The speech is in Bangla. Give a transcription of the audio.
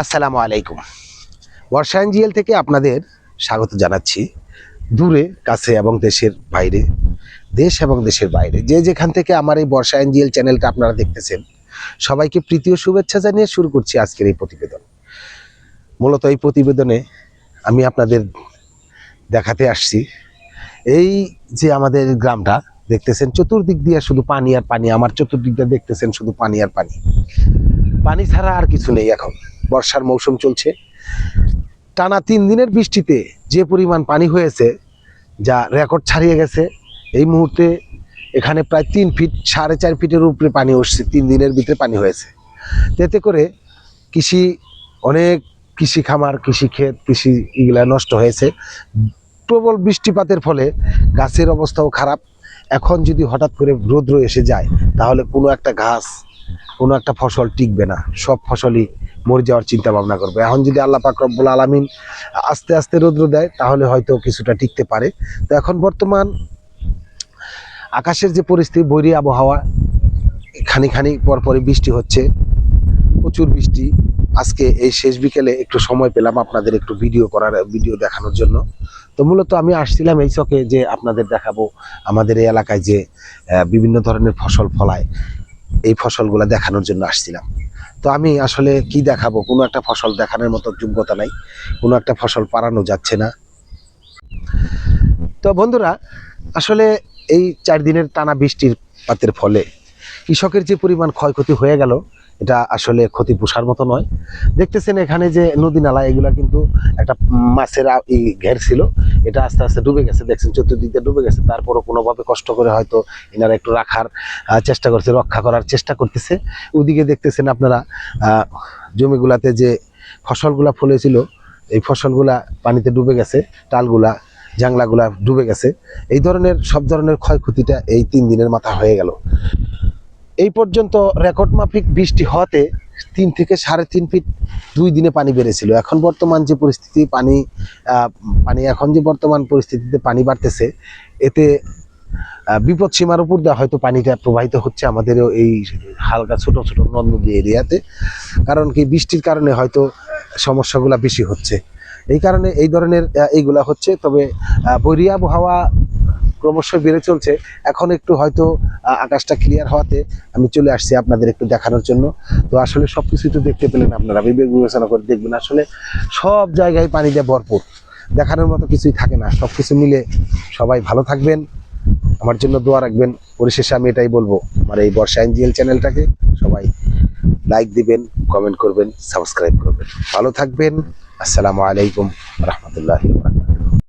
আসসালামু আলাইকুম। বর্ষা এনজিএল থেকে আপনাদের স্বাগত জানাচ্ছি। দূরে, কাছে এবং দেশের বাইরে, দেশ এবং দেশের বাইরে। যে যেখান থেকে আমার এই বর্ষা এনজিএল চ্যানেলটা আপনারা দেখতেছেন, সবাইকে প্রীতি ও শুভেচ্ছা জানিয়ে শুরু করছি আজকের এই প্রতিবেদন। মূলত এই প্রতিবেদনে আমি আপনাদের দেখাতে আসছি। এই যে আমাদের গ্রামটা, দেখতেছেন চতুর্দিক দিয়ে শুধু পানি আর পানি। আমার চতুর্দিক দিয়ে দেখতেছেন শুধু পানি আর পানি। পানি ছাড়া আর কিছু নেই এখন। বর্ষার মৌসুম চলছে। টানা তিন দিনের বৃষ্টিতে যে পরিমাণ পানি হয়েছে, যা রেকর্ড ছাড়িয়ে গেছে, এই মুহূর্তে এখানে প্রায় তিন ফিট, সাড়ে চার ফিটের উপরে পানি উঠছে তিন দিনের ভিতরে পানি হয়েছে। এতে করে কৃষি, অনেক কৃষি খামার, কৃষি ক্ষেত, কৃষি এগুলা নষ্ট হয়েছে। প্রবল বৃষ্টিপাতের ফলে গাছের অবস্থাও খারাপ। এখন যদি হঠাৎ করে রৌদ্র এসে যায়, তাহলে কোনো একটা ঘাস কোনো একটা ফসল টিকবে না। সব ফসলই মরে যাওয়ার চিন্তা ভাবনা করবে। এখন যদি আল্লাহ পাক রব্বুল আলমিন আস্তে আস্তে রৌদ্র দেয়, তাহলে হয়তো কিছুটা টিকতে পারে। তো এখন বর্তমান আকাশের যে পরিস্থিতি, বৈরী আবহাওয়া, খানি খানি পরপরই বৃষ্টি হচ্ছে, প্রচুর বৃষ্টি। আজকে এই শেষ বিকেলে একটু সময় পেলাম আপনাদের একটু ভিডিও করার, ভিডিও দেখানোর জন্য। তো মূলত আমি আসছিলাম এই চকে যে আপনাদের দেখাবো আমাদের এই এলাকায় যে বিভিন্ন ধরনের ফসল ফলায়। এই ফসলগুলো দেখানোর জন্য আসছিলাম। তো আমি আসলে কি দেখাবো? কোনো একটা ফসল দেখানোর মতো যোগ্যতা নাই। কোনো একটা ফসল পারানো যাচ্ছে না। তো বন্ধুরা, আসলে এই চার দিনের টানা বৃষ্টির পাতের ফলে কৃষকের যে পরিমাণ ক্ষয়ক্ষতি হয়ে গেল, এটা আসলে ক্ষতি পোষার মতো নয়। দেখতেছেন এখানে যে নদী নালা, এগুলা কিন্তু একটা মাছের ঘের ছিল। এটা আস্তে আস্তে ডুবে গেছে, দেখছেন চতুর্দিক ডুবে গেছে। তারপরও কোনোভাবে কষ্ট করে হয়তো এনারা একটু রাখার চেষ্টা করছে, রক্ষা করার চেষ্টা করতেছে। ওদিকে দেখতেছেন আপনারা জমিগুলাতে যে ফসলগুলা ফলেছিল, এই ফসলগুলা পানিতে ডুবে গেছে, টালগুলা, জাংলাগুলা ডুবে গেছে। এই ধরনের, সব ধরনের ক্ষয়ক্ষতিটা এই তিন দিনের মাথা হয়ে গেল। এই পর্যন্ত রেকর্ড মাফিক বৃষ্টি হওয়াতে তিন থেকে সাড়ে তিন ফিট দুই দিনে পানি বেড়েছিল। এখন বর্তমান যে পরিস্থিতি, পানি পানি এখন যে বর্তমান পরিস্থিতিতে পানি বাড়তেছে, এতে বিপদ সীমার উপর দিয়ে হয়তো পানিটা প্রবাহিত হচ্ছে আমাদেরও এই হালকা ছোট ছোট নদ নদী এরিয়াতে। কারণ কি, বৃষ্টির কারণে হয়তো সমস্যাগুলা বেশি হচ্ছে। এই কারণে এই ধরনের এইগুলা হচ্ছে। তবে বৈরী আবহাওয়া ক্রমশ বেড়ে চলছে। এখন একটু হয়তো আকাশটা ক্লিয়ার হওয়াতে আমি চলে আসছি আপনাদের একটু দেখানোর জন্য। তো আসলে সব কিছুই তো দেখতে পেলেন আপনারা বিবেক বিবেচনা করে দেখবেন। আসলে সব জায়গায় পানি দিয়ে ভরপুর। দেখানোর মতো কিছুই থাকে না। সব কিছু মিলে সবাই ভালো থাকবেন। আমার জন্য দোয়া রাখবেন। পরিশেষে আমি এটাই বলব। আমার এই বর্ষা এনজিএল চ্যানেলটাকে সবাই লাইক দিবেন কমেন্ট করবেন সাবস্ক্রাইব করবেন। ভালো থাকবেন। আসসালামু আলাইকুম রহমতুল্লাহ